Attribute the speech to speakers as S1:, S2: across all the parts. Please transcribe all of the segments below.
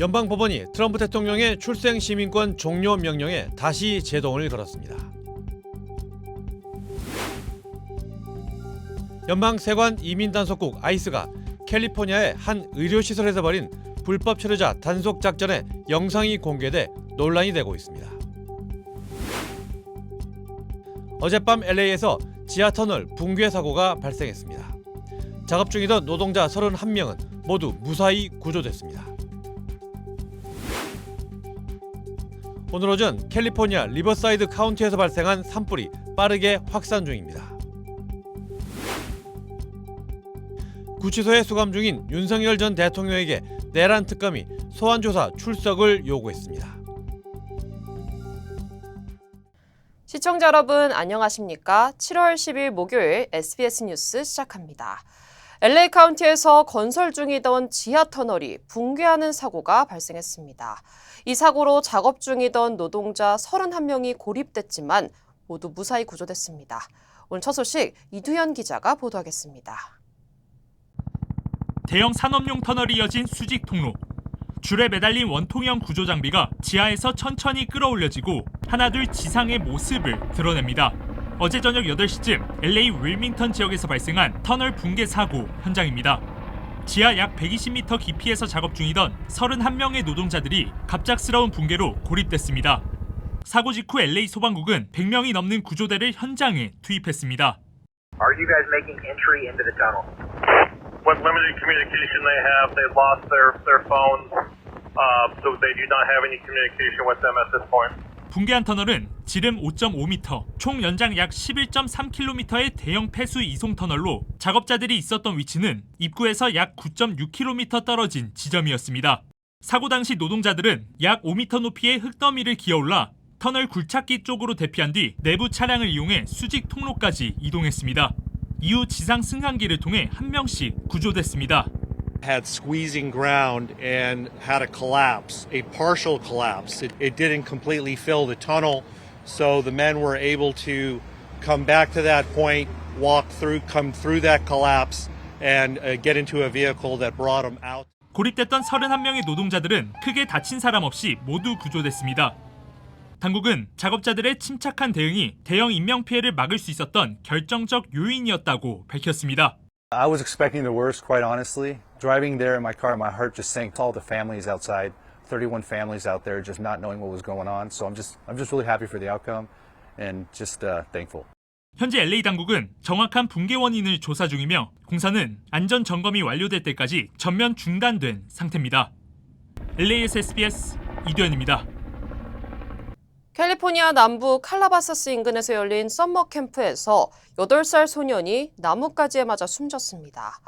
S1: 연방 법원이 트럼프 대통령의 출생 시민권 종료 명령에 다시 제동을 걸었습니다. 연방 세관 이민 단속국 아이스가 캘리포니아의 한 의료 시설에서 벌인 불법 체류자 단속 작전의 영상이 공개돼 논란이 되고 있습니다. 어젯밤 LA에서 지하 터널 붕괴 사고가 발생했습니다. 작업 중이던 노동자 31명은 모두 무사히 구조됐습니다. 오늘 오전 캘리포니아 리버사이드 카운티에서 발생한 산불이 빠르게 확산 중입니다. 구치소에 수감 중인 윤석열 전 대통령에게 내란 특검이 소환 조사 출석을 요구했습니다.
S2: 시청자 여러분 안녕하십니까? 7월 10일 목요일 SBS 뉴스 시작합니다. LA 카운티에서 건설 중이던 지하 터널이 붕괴하는 사고가 발생했습니다. 이 사고로 작업 중이던 노동자 31명이 고립됐지만 모두 무사히 구조됐습니다. 오늘 첫 소식 이두현 기자가 보도하겠습니다.
S3: 대형 산업용 터널이 이어진 수직 통로. 줄에 매달린 원통형 구조 장비가 지하에서 천천히 끌어올려지고 하나둘 지상의 모습을 드러냅니다. 어제 저녁 8시쯤 LA 윌밍턴 지역에서 발생한 터널 붕괴 사고 현장입니다. 지하 약 120m 깊이에서 작업 중이던 31명의 노동자들이 갑작스러운 붕괴로 고립됐습니다. 사고 직후 LA 소방국은 100명이 넘는 구조대를 현장에 투입했습니다.
S4: Are you guys making entry into the tunnel?
S5: what limited communication they have. They lost their their phones, uh, so they do not have any communication with them at this point.
S3: 붕괴한 터널은 지름 5.5m, 총 연장 약 11.3km의 대형 폐수 이송 터널로 작업자들이 있었던 위치는 입구에서 약 9.6km 떨어진 지점이었습니다. 사고 당시 노동자들은 약 5m 높이의 흙더미를 기어올라 터널 굴착기 쪽으로 대피한 뒤 내부 차량을 이용해 수직 통로까지 이동했습니다. 이후 지상 승강기를 통해 한 명씩 구조됐습니다.
S6: had squeezing ground and had a collapse, a partial collapse. It, it didn't completely fill the tunnel, so the men were able to come back to that point, walk through, come through that collapse, and uh, get into a vehicle that brought them out.
S3: 고립됐던 31명의 노동자들은 크게 다친 사람 없이 모두 구조됐습니다. 당국은 작업자들의 침착한 대응이 대형 인명피해를 막을 수 있었던 결정적 요인이었다고 밝혔습니다.
S7: I was expecting the worst, quite honestly. Driving there in my car, my heart just sank. All the families outside, 31 families out there, just not knowing what was going on. So I'm just, I'm just really happy for the outcome, and just uh, thankful.
S3: 현재 LA 당국은 정확한 붕괴 원인을 조사 중이며 공사는 안전 점검이 완료될 때까지 전면 중단된 상태입니다. LA에서 SBS 이두현입니다.
S2: 캘리포니아 남부 칼라바사스 인근에서 열린 썸머 캠프에서 8살 소년이 나뭇가지에 맞아 숨졌습니다.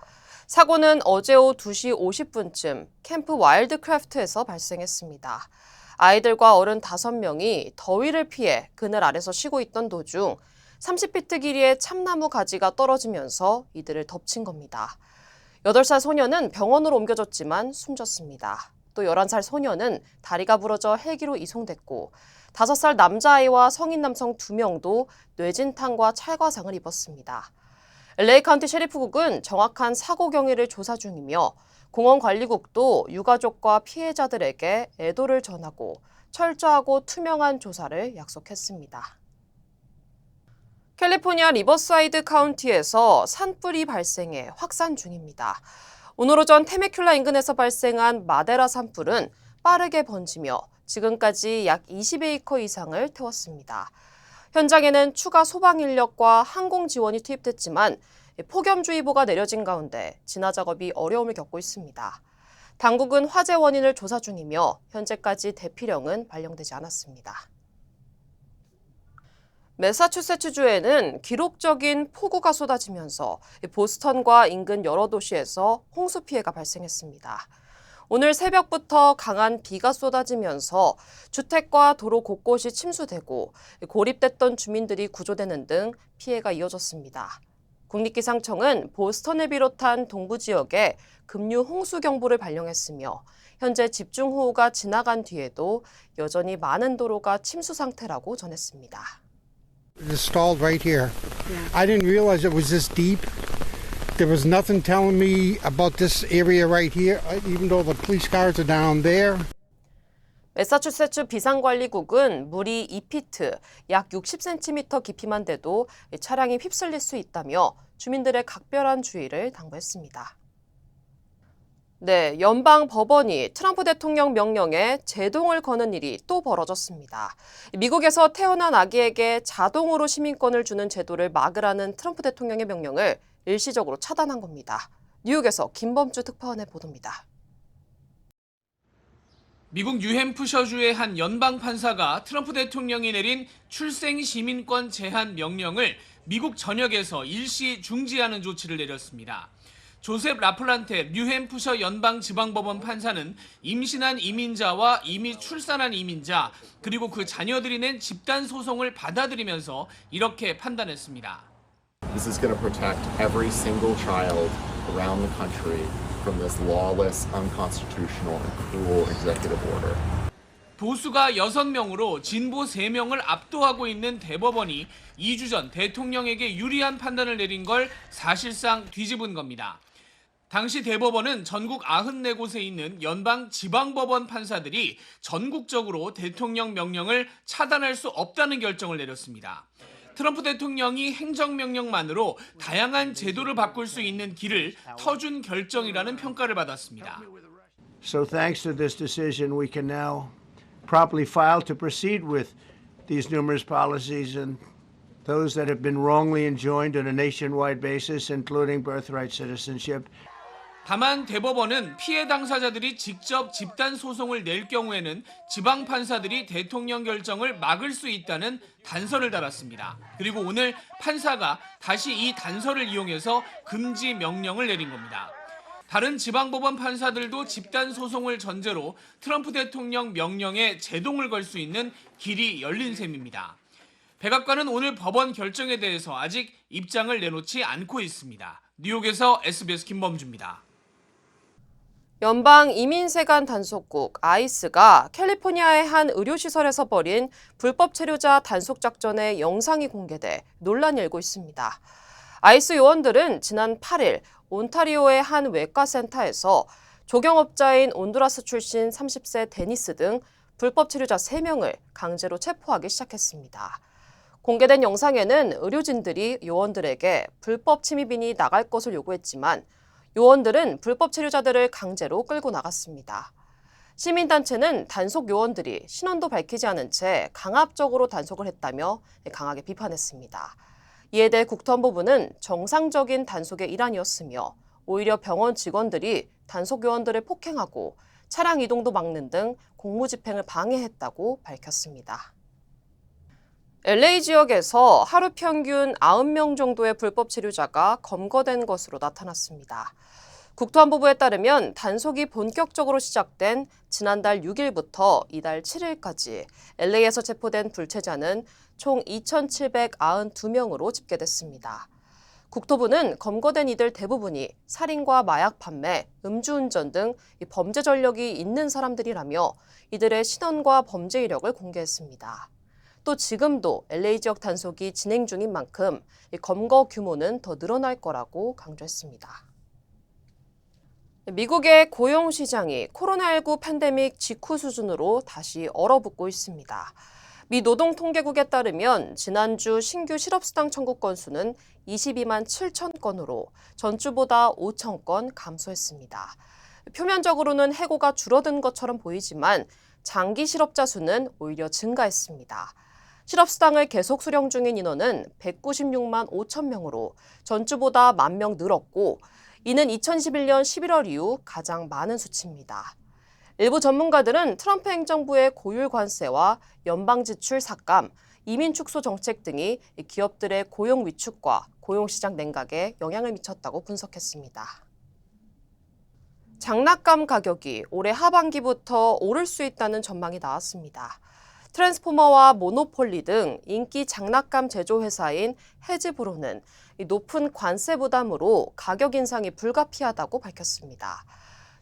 S2: 사고는 어제 오후 2시 50분쯤 캠프 와일드크래프트에서 발생했습니다. 아이들과 어른 5명이 더위를 피해 그늘 아래서 쉬고 있던 도중 30피트 길이의 참나무 가지가 떨어지면서 이들을 덮친 겁니다. 8살 소년은 병원으로 옮겨졌지만 숨졌습니다. 또 11살 소년은 다리가 부러져 헬기로 이송됐고 5살 남자아이와 성인 남성 2명도 뇌진탕과 찰과상을 입었습니다. LA 카운티 셰리프국은 정확한 사고 경위를 조사 중이며 공원관리국도 유가족과 피해자들에게 애도를 전하고 철저하고 투명한 조사를 약속했습니다. 캘리포니아 리버사이드 카운티에서 산불이 발생해 확산 중입니다. 오늘 오전 테메큘라 인근에서 발생한 마데라 산불은 빠르게 번지며 지금까지 약 20에이커 이상을 태웠습니다. 현장에는 추가 소방 인력과 항공 지원이 투입됐지만 폭염주의보가 내려진 가운데 진화 작업이 어려움을 겪고 있습니다. 당국은 화재 원인을 조사 중이며 현재까지 대피령은 발령되지 않았습니다. 매사추세츠주에는 기록적인 폭우가 쏟아지면서 보스턴과 인근 여러 도시에서 홍수 피해가 발생했습니다. 오늘 새벽부터 강한 비가 쏟아지면서 주택과 도로 곳곳이 침수되고 고립됐던 주민들이 구조되는 등 피해가 이어졌습니다. 국립기상청은 보스턴을 비롯한 동부 지역에 급류 홍수 경보를 발령했으며 현재 집중호우가 지나간 뒤에도 여전히 많은 도로가 침수 상태라고 전했습니다.
S8: It stalled right here. I didn't realize it was this deep. There was nothing telling me about this area right here, uh, even though the police cars are down there.
S2: 매사추세츠 비상관리국은 물이 2피트, 약 60cm 깊이만 돼도 차량이 휩쓸릴 수 있다며 주민들의 각별한 주의를 당부했습니다. 네, 연방 법원이 트럼프 대통령 명령에 제동을 거는 일이 또 벌어졌습니다. 미국에서 태어난 아기에게 자동으로 시민권을 주는 제도를 막으라는 트럼프 대통령의 명령을 일시적으로 차단한 겁니다. 뉴욕에서 김범주 특파원의 보도입니다.
S9: 미국 뉴햄프셔주의 한 연방 판사가 트럼프 대통령이 내린 출생 시민권 제한 명령을 미국 전역에서 일시 중지하는 조치를 내렸습니다. 조셉 라플란테 뉴햄프셔 연방 지방법원 판사는 임신한 이민자와 이미 출산한 이민자 그리고 그 자녀들이 낸 집단 소송을 받아들이면서 이렇게 판단했습니다.
S10: This is going to protect every single child around the country from this lawless, unconstitutional, and cruel executive order.
S9: 보수가 6명으로 진보 3명을 압도하고 있는 대법원이 2주 전 대통령에게 유리한 판단을 내린 걸 사실상 뒤집은 겁니다. 당시 대법원은 전국 94곳에 있는 연방 지방법원 판사들이 전국적으로 대통령 명령을 차단할 수 없다는 결정을 내렸습니다. 트럼프 대통령이 행정명령만으로 다양한 제도를 바꿀 수 있는 길을 터준 결정이라는 평가를 받았습니다.
S11: So thanks to this decision, we can now properly file to proceed with these numerous policies and those that have been wrongly enjoined on a nationwide basis, including birthright citizenship.
S9: 다만 대법원은 피해 당사자들이 직접 집단 소송을 낼 경우에는 지방 판사들이 대통령 결정을 막을 수 있다는 단서를 달았습니다. 그리고 오늘 판사가 다시 이 단서를 이용해서 금지 명령을 내린 겁니다. 다른 지방법원 판사들도 집단 소송을 전제로 트럼프 대통령 명령에 제동을 걸 수 있는 길이 열린 셈입니다. 백악관은 오늘 법원 결정에 대해서 아직 입장을 내놓지 않고 있습니다. 뉴욕에서 SBS 김범주입니다.
S2: 연방 이민세관 단속국 아이스가 캘리포니아의 한 의료시설에서 벌인 불법 체류자 단속 작전의 영상이 공개돼 논란이 일고 있습니다. 아이스 요원들은 지난 8일 온타리오의 한 외과 센터에서 조경업자인 온두라스 출신 30세 데니스 등 불법 체류자 3명을 강제로 체포하기 시작했습니다. 공개된 영상에는 의료진들이 요원들에게 불법 침입인이 나갈 것을 요구했지만 요원들은 불법 체류자들을 강제로 끌고 나갔습니다. 시민단체는 단속 요원들이 신원도 밝히지 않은 채 강압적으로 단속을 했다며 강하게 비판했습니다. 이에 대해 국토안보부는 정상적인 단속의 일환이었으며 오히려 병원 직원들이 단속 요원들을 폭행하고 차량 이동도 막는 등 공무집행을 방해했다고 밝혔습니다. LA 지역에서 하루 평균 90명 정도의 불법 체류자가 검거된 것으로 나타났습니다. 국토안보부에 따르면 단속이 본격적으로 시작된 지난달 6일부터 이달 7일까지 LA에서 체포된 불체자는 총 2,792명으로 집계됐습니다. 국토부는 검거된 이들 대부분이 살인과 마약 판매, 음주운전 등 범죄 전력이 있는 사람들이라며 이들의 신원과 범죄 이력을 공개했습니다. 또 지금도 LA 지역 단속이 진행 중인 만큼 검거 규모는 더 늘어날 거라고 강조했습니다. 미국의 고용 시장이 코로나19 팬데믹 직후 수준으로 다시 얼어붙고 있습니다. 미 노동통계국에 따르면 지난주 신규 실업수당 청구 건수는 22만 7천 건으로 전주보다 5천 건 감소했습니다. 표면적으로는 해고가 줄어든 것처럼 보이지만 장기 실업자 수는 오히려 증가했습니다. 실업수당을 계속 수령 중인 인원은 196만 5천 명으로 전주보다 만명 늘었고 이는 2011년 11월 이후 가장 많은 수치입니다. 일부 전문가들은 트럼프 행정부의 고율 관세와 연방 지출 삭감, 이민 축소 정책 등이 기업들의 고용 위축과 고용 시장 냉각에 영향을 미쳤다고 분석했습니다. 장난감 가격이 올해 하반기부터 오를 수 있다는 전망이 나왔습니다. 트랜스포머와 모노폴리 등 인기 장난감 제조 회사인 해즈브로는 높은 관세 부담으로 가격 인상이 불가피하다고 밝혔습니다.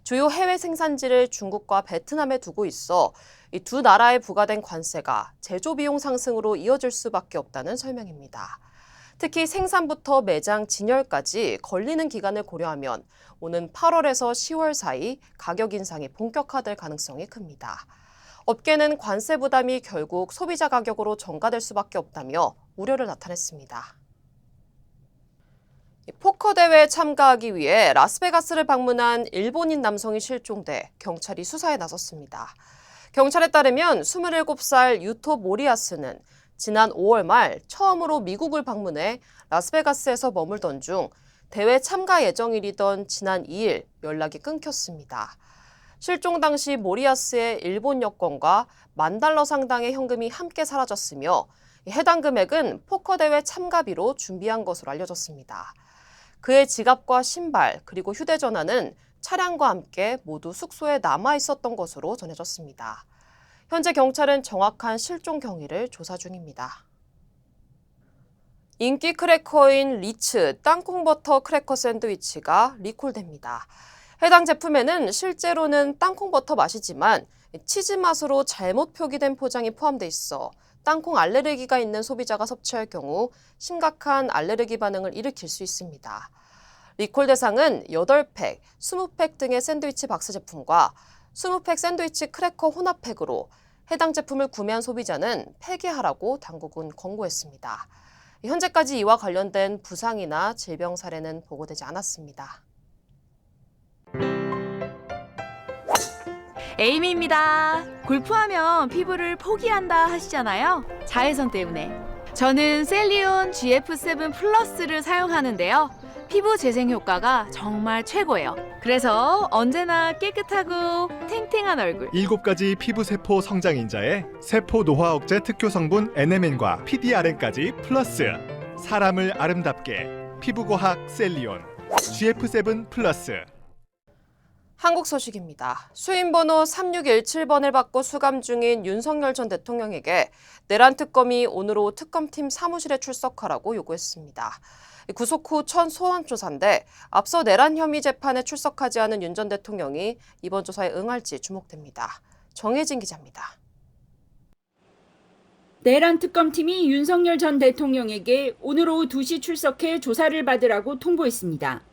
S2: 주요 해외 생산지를 중국과 베트남에 두고 있어 이 두 나라에 부과된 관세가 제조 비용 상승으로 이어질 수밖에 없다는 설명입니다. 특히 생산부터 매장 진열까지 걸리는 기간을 고려하면 오는 8월에서 10월 사이 가격 인상이 본격화될 가능성이 큽니다. 업계는 관세 부담이 결국 소비자 가격으로 전가될 수밖에 없다며 우려를 나타냈습니다. 포커 대회에 참가하기 위해 라스베가스를 방문한 일본인 남성이 실종돼 경찰이 수사에 나섰습니다. 경찰에 따르면 27살 유토 모리아스는 지난 5월 말 처음으로 미국을 방문해 라스베가스에서 머물던 중 대회 참가 예정일이던 지난 2일 연락이 끊겼습니다. 실종 당시 모리아스의 일본 여권과 만 달러 상당의 현금이 함께 사라졌으며 해당 금액은 포커 대회 참가비로 준비한 것으로 알려졌습니다. 그의 지갑과 신발 그리고 휴대전화는 차량과 함께 모두 숙소에 남아 있었던 것으로 전해졌습니다. 현재 경찰은 정확한 실종 경위를 조사 중입니다. 인기 크래커인 리츠 땅콩버터 크래커 샌드위치가 리콜됩니다. 해당 제품에는 실제로는 땅콩버터 맛이지만 치즈 맛으로 잘못 표기된 포장이 포함돼 있어 땅콩 알레르기가 있는 소비자가 섭취할 경우 심각한 알레르기 반응을 일으킬 수 있습니다. 리콜 대상은 8팩, 20팩 등의 샌드위치 박스 제품과 20팩 샌드위치 크래커 혼합팩으로 해당 제품을 구매한 소비자는 폐기하라고 당국은 권고했습니다. 현재까지 이와 관련된 부상이나 질병 사례는 보고되지 않았습니다.
S12: 에이미입니다. 골프하면 피부를 포기한다 하시잖아요. 자외선 때문에. 저는 셀리온 GF7 플러스를 사용하는데요. 피부 재생 효과가 정말 최고예요. 그래서 언제나 깨끗하고 탱탱한 얼굴.
S13: 일곱 가지 피부 세포 성장 인자에 세포 노화 억제 특효 성분 NMN과 PDRN까지 플러스 사람을 아름답게 피부과학 셀리온 GF7 플러스
S2: 한국 소식입니다. 수임번호 3617번을 받고 수감 중인 윤석열 전 대통령에게 내란 특검이 오늘 오후 특검팀 사무실에 출석하라고 요구했습니다. 구속 후 첫 소환 조사인데 앞서 내란 혐의 재판에 출석하지 않은 윤 전 대통령이 이번 조사에 응할지 주목됩니다. 정혜진 기자입니다.
S14: 내란 특검팀이 윤석열 전 대통령에게 오늘 오후 2시 출석해 조사를 받으라고 통보했습니다.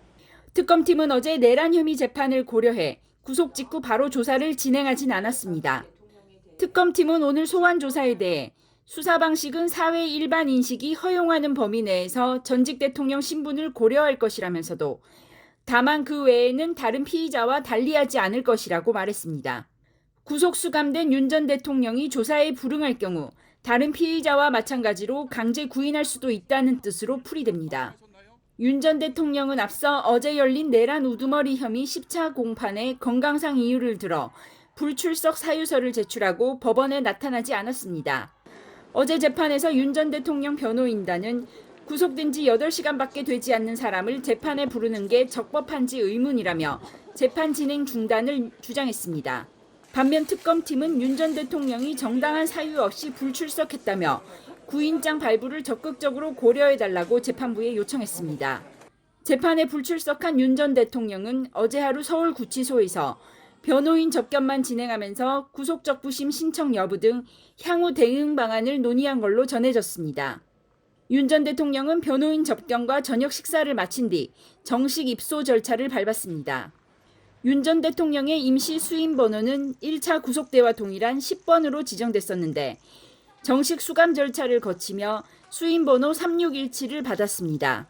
S14: 특검팀은 어제 내란 혐의 재판을 고려해 구속 직후 바로 조사를 진행하진 않았습니다. 특검팀은 오늘 소환 조사에 대해 수사 방식은 사회 일반 인식이 허용하는 범위 내에서 전직 대통령 신분을 고려할 것이라면서도 다만 그 외에는 다른 피의자와 달리하지 않을 것이라고 말했습니다. 구속 수감된 윤 전 대통령이 조사에 불응할 경우 다른 피의자와 마찬가지로 강제 구인할 수도 있다는 뜻으로 풀이됩니다. 윤 전 대통령은 앞서 어제 열린 내란 우두머리 혐의 10차 공판에 건강상 이유를 들어 불출석 사유서를 제출하고 법원에 나타나지 않았습니다. 어제 재판에서 윤 전 대통령 변호인단은 구속된 지 8시간밖에 되지 않는 사람을 재판에 부르는 게 적법한지 의문이라며 재판 진행 중단을 주장했습니다. 반면 특검팀은 윤 전 대통령이 정당한 사유 없이 불출석했다며 구인장 발부를 적극적으로 고려해달라고 재판부에 요청했습니다. 재판에 불출석한 윤 전 대통령은 어제 하루 서울구치소에서 변호인 접견만 진행하면서 구속적 부심 신청 여부 등 향후 대응 방안을 논의한 걸로 전해졌습니다. 윤 전 대통령은 변호인 접견과 저녁 식사를 마친 뒤 정식 입소 절차를 밟았습니다. 윤 전 대통령의 임시 수임 번호는 1차 구속대와 동일한 10번으로 지정됐었는데 정식 수감 절차를 거치며 수임 번호 3617을 받았습니다.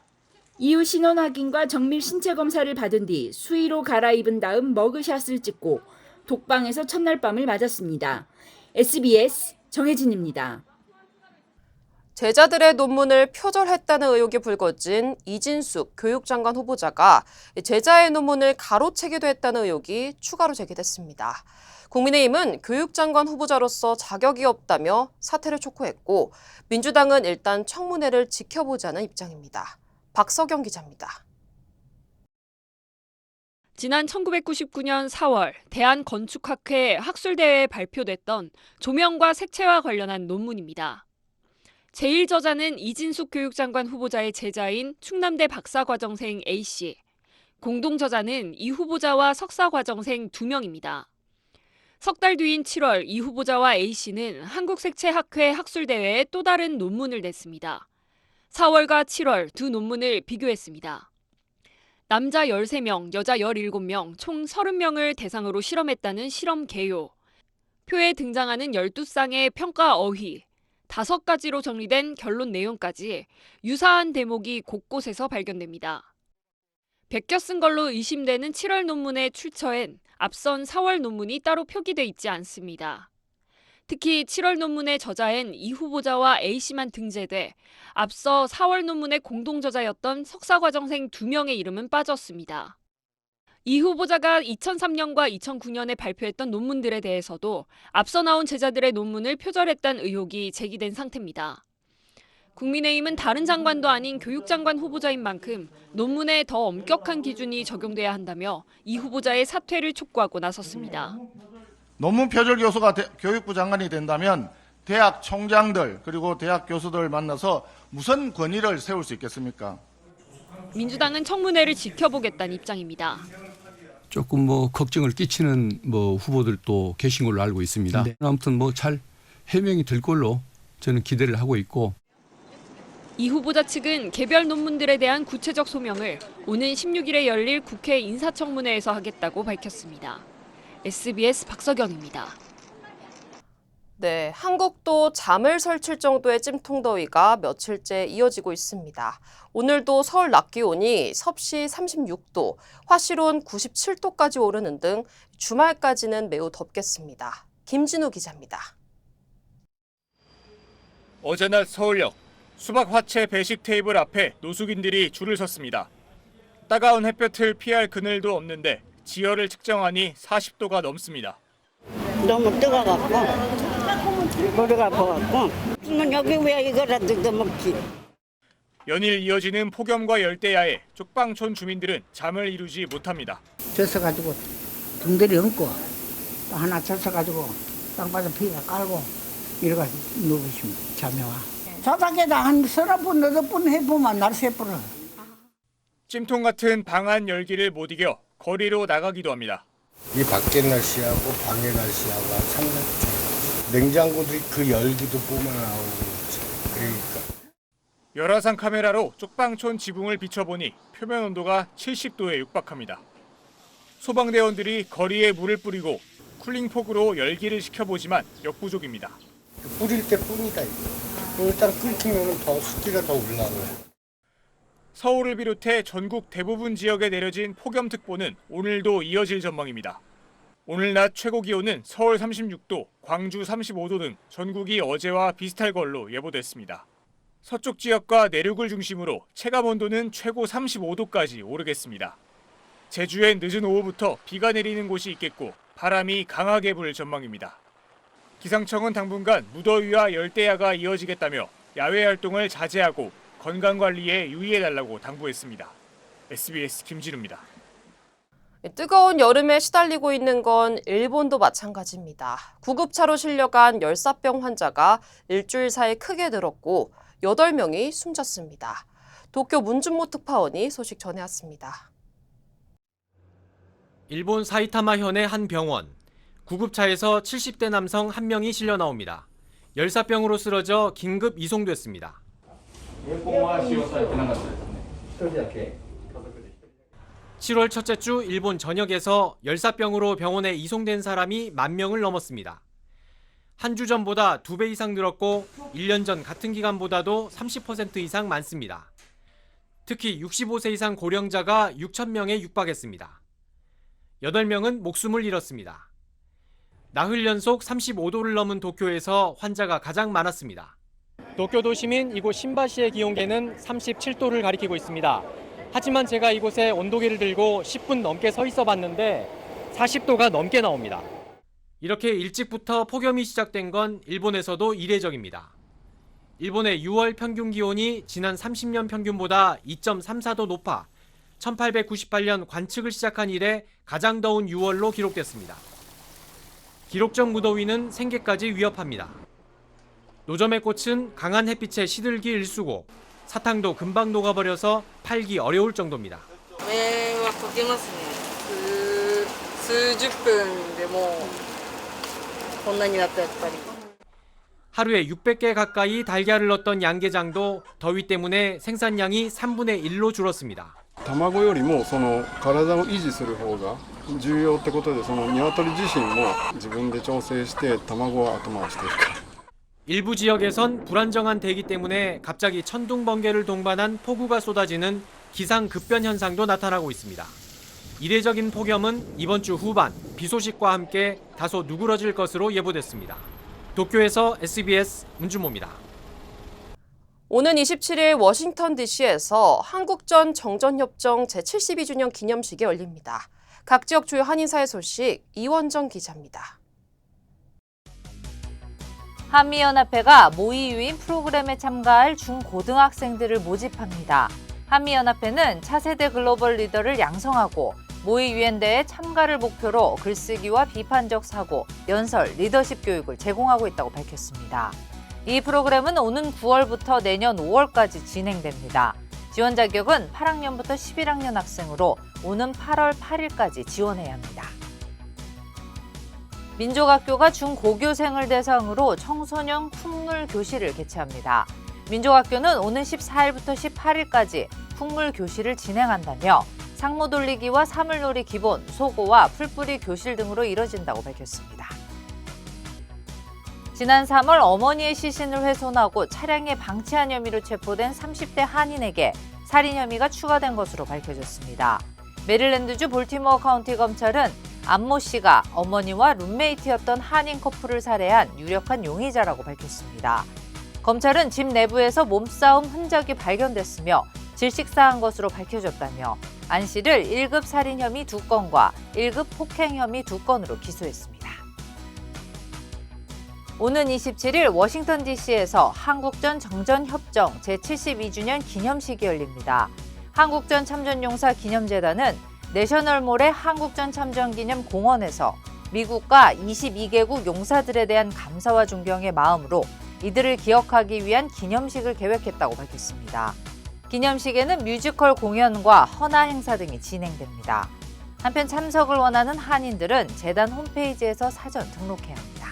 S14: 이후 신원 확인과 정밀 신체 검사를 받은 뒤 수의로 갈아입은 다음 머그샷을 찍고 독방에서 첫날 밤을 맞았습니다. SBS 정혜진입니다.
S2: 제자들의 논문을 표절했다는 의혹이 불거진 이진숙 교육장관 후보자가 제자의 논문을 가로채기도 했다는 의혹이 추가로 제기됐습니다. 국민의힘은 교육장관 후보자로서 자격이 없다며 사퇴를 촉구했고 민주당은 일단 청문회를 지켜보자는 입장입니다. 박서경 기자입니다.
S15: 지난 1999년 4월 대한건축학회 학술대회에 발표됐던 조명과 색채와 관련한 논문입니다. 제1저자는 이진숙 교육장관 후보자의 제자인 충남대 박사과정생 A씨, 공동저자는 이 후보자와 석사과정생 2명입니다. 석 달 뒤인 7월 이 후보자와 A씨는 한국색채학회 학술대회에 또 다른 논문을 냈습니다. 4월과 7월 두 논문을 비교했습니다. 남자 13명, 여자 17명, 총 30명을 대상으로 실험했다는 실험 개요. 표에 등장하는 12쌍의 평가 어휘, 다섯 가지로 정리된 결론 내용까지 유사한 대목이 곳곳에서 발견됩니다. 베껴 쓴 걸로 의심되는 7월 논문의 출처엔 앞선 4월 논문이 따로 표기돼 있지 않습니다. 특히 7월 논문의 저자엔 이 후보자와 A씨만 등재돼 앞서 4월 논문의 공동 저자였던 석사과정생 2명의 이름은 빠졌습니다. 이 후보자가 2003년과 2009년에 발표했던 논문들에 대해서도 앞서 나온 제자들의 논문을 표절했다는 의혹이 제기된 상태입니다. 국민의힘은 다른 장관도 아닌 교육장관 후보자인 만큼 논문에 더 엄격한 기준이 적용돼야 한다며 이 후보자의 사퇴를 촉구하고 나섰습니다.
S16: 논문 표절 교수가 대- 교육부 장관이 된다면 대학 총장들 그리고 대학 교수들 만나서 무슨 권위를 세울 수 있겠습니까?
S15: 민주당은 청문회를 지켜보겠다는 입장입니다.
S17: 조금 뭐 걱정을 끼치는 뭐 후보들도 계신 걸로 알고 있습니다. 아무튼 뭐 잘 해명이 될 걸로 저는 기대를 하고 있고
S15: 이 후보자 측은 개별 논문들에 대한 구체적 소명을 오는 16일에 열릴 국회 인사청문회에서 하겠다고 밝혔습니다. SBS 박서경입니다.
S2: 네, 한국도 잠을 설칠 정도의 찜통더위가 며칠째 이어지고 있습니다. 오늘도 서울 낮 기온이 섭씨 36도, 화실온 97도까지 오르는 등 주말까지는 매우 덥겠습니다. 김진우 기자입니다.
S18: 어제 낮 서울역 수박 화채 배식 테이블 앞에 노숙인들이 줄을 섰습니다. 따가운 햇볕을 피할 그늘도 없는데 지열을 측정하니 40도가 넘습니다.
S19: 너무 뜨거워갖고 머리가 아파갖고 그러면 여기 왜 이거라도 더 먹지
S18: 연일 이어지는 폭염과 열대야에 쪽방촌 주민들은 잠을 이루지 못합니다.
S20: 젖어가지고 등들이 얹고 또 하나 젖어가지고 땅바닥 피가 깔고 이래가지고 누우시면 잠이 와. 저녁에다 한 서너 분, 너덟 분 해보면 날 새 뿌려.
S18: 찜통 같은 방안 열기를 못 이겨 거리로 나가기도 합니다.
S21: 이 밖의 날씨하고 방의 날씨하고 상관없죠. 냉장고들이 그 열기도 뿜어나오고 그러니까.
S18: 열화상 카메라로 쪽방촌 지붕을 비춰보니 표면 온도가 70도에 육박합니다. 소방대원들이 거리에 물을 뿌리고 쿨링폭으로 열기를 식혀보지만 역부족입니다.
S21: 뿌릴 때 뿐이다 이거. 일단 끊기면 더 습기가 더 올라와요.
S18: 서울을 비롯해 전국 대부분 지역에 내려진 폭염특보는 오늘도 이어질 전망입니다. 오늘 낮 최고 기온은 서울 36도, 광주 35도 등 전국이 어제와 비슷할 걸로 예보됐습니다. 서쪽 지역과 내륙을 중심으로 체감 온도는 최고 35도까지 오르겠습니다. 제주엔 늦은 오후부터 비가 내리는 곳이 있겠고 바람이 강하게 불 전망입니다. 기상청은 당분간 무더위와 열대야가 이어지겠다며 야외 활동을 자제하고 건강 관리에 유의해 달라고 당부했습니다. SBS 김진우입니다.
S2: 뜨거운 여름에 시달리고 있는 건 일본도 마찬가지입니다. 구급차로 실려간 열사병 환자가 일주일 사이 크게 늘었고 8명이 숨졌습니다. 도쿄 문준모 특파원이 소식 전해왔습니다.
S22: 일본 사이타마 현의 한 병원. 구급차에서 70대 남성 한 명이 실려 나옵니다. 열사병으로 쓰러져 긴급 이송됐습니다. 7월 첫째 주 일본 전역에서 열사병으로 병원에 이송된 사람이 만 명을 넘었습니다. 한 주 전보다 두 배 이상 늘었고 1년 전 같은 기간보다도 30% 이상 많습니다. 특히 65세 이상 고령자가 6천 명에 육박했습니다. 8명은 목숨을 잃었습니다. 나흘 연속 35도를 넘은 도쿄에서 환자가 가장 많았습니다. 도쿄 도시민 이곳 신바시의 기온계는 37도를 가리키고 있습니다. 하지만 제가 이곳에 온도계를 들고 10분 넘게 서 있어 봤는데 40도가 넘게 나옵니다. 이렇게 일찍부터 폭염이 시작된 건 일본에서도 이례적입니다. 일본의 6월 평균 기온이 지난 30년 평균보다 2.34도 높아 1898년 관측을 시작한 이래 가장 더운 6월로 기록됐습니다. 기록적 무더위는 생계까지 위협합니다. 노점의 꽃은 강한 햇빛에 시들기 일수고 사탕도 금방 녹아버려서 팔기 어려울 정도입니다.
S23: 迷惑かけますね数数十分でもうこんなになったやっぱり
S22: 하루에 600개 가까이 달걀을 넣던 양계장도 더위 때문에 생산량이 3분의 1로 줄었습니다.
S24: 卵よりもその体を維持する方が重要ってことでその鶏自身も自分で調整して卵を後回しているから
S22: 일부 지역에선 불안정한 대기 때문에 갑자기 천둥 번개를 동반한 폭우가 쏟아지는 기상 급변 현상도 나타나고 있습니다. 이례적인 폭염은 이번 주 후반 비 소식과 함께 다소 누그러질 것으로 예보됐습니다. 도쿄에서 SBS 문준모입니다.
S2: 오는 27일 워싱턴 DC에서 한국전 정전협정 제72주년 기념식이 열립니다. 각 지역 주요 한인사회 소식 이원정 기자입니다.
S25: 한미연합회가 모의 유인 프로그램에 참가할 중고등학생들을 모집합니다. 한미연합회는 차세대 글로벌 리더를 양성하고 모의 유엔대에 참가를 목표로 글쓰기와 비판적 사고, 연설, 리더십 교육을 제공하고 있다고 밝혔습니다. 이 프로그램은 오는 9월부터 내년 5월까지 진행됩니다. 지원 자격은 8학년부터 11학년 학생으로 오는 8월 8일까지 지원해야 합니다. 민족학교가 중고교생을 대상으로 청소년 풍물 교실을 개최합니다. 민족학교는 오는 14일부터 18일까지 풍물 교실을 진행한다며 상모 돌리기와 사물놀이 기본, 소고와 풀뿌리 교실 등으로 이뤄진다고 밝혔습니다. 지난 3월 어머니의 시신을 훼손하고 차량에 방치한 혐의로 체포된 30대 한인에게 살인 혐의가 추가된 것으로 밝혀졌습니다. 메릴랜드주 볼티모어 카운티 검찰은 안모 씨가 어머니와 룸메이트였던 한인 커플을 살해한 유력한 용의자라고 밝혔습니다. 검찰은 집 내부에서 몸싸움 흔적이 발견됐으며 질식사한 것으로 밝혀졌다며 안 씨를 1급 살인 혐의 2건과 1급 폭행 혐의 2건으로 기소했습니다. 오는 27일 워싱턴 DC에서 한국전 정전협정 제72주년 기념식이 열립니다. 한국전 참전용사 기념재단은 내셔널몰의 한국전 참전 기념 공원에서 미국과 22개국 용사들에 대한 감사와 존경의 마음으로 이들을 기억하기 위한 기념식을 계획했다고 밝혔습니다. 기념식에는 뮤지컬 공연과 헌화 행사 등이 진행됩니다. 한편 참석을 원하는 한인들은 재단 홈페이지에서 사전 등록해야 합니다.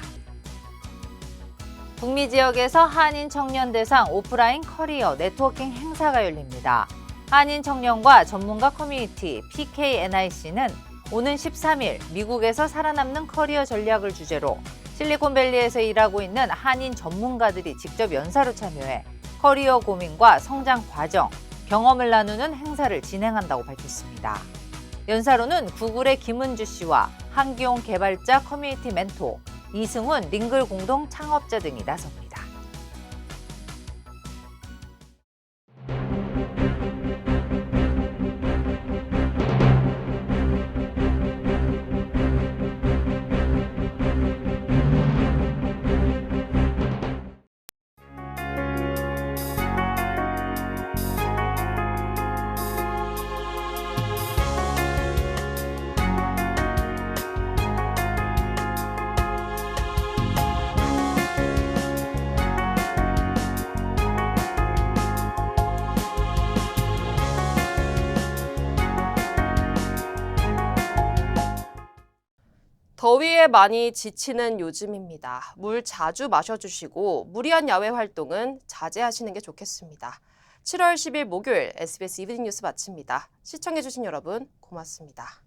S25: 북미 지역에서 한인 청년 대상 오프라인 커리어 네트워킹 행사가 열립니다. 한인 청년과 전문가 커뮤니티 PKNIC는 오는 13일 미국에서 살아남는 커리어 전략을 주제로 실리콘밸리에서 일하고 있는 한인 전문가들이 직접 연사로 참여해 커리어 고민과 성장 과정, 경험을 나누는 행사를 진행한다고 밝혔습니다. 연사로는 구글의 김은주 씨와 한기용 개발자 커뮤니티 멘토, 이승훈 링글 공동 창업자 등이 나섭니다.
S2: 더위에 많이 지치는 요즘입니다. 물 자주 마셔주시고 무리한 야외 활동은 자제하시는 게 좋겠습니다. 7월 10일 목요일 SBS 이브닝 뉴스 마칩니다. 시청해주신 여러분 고맙습니다.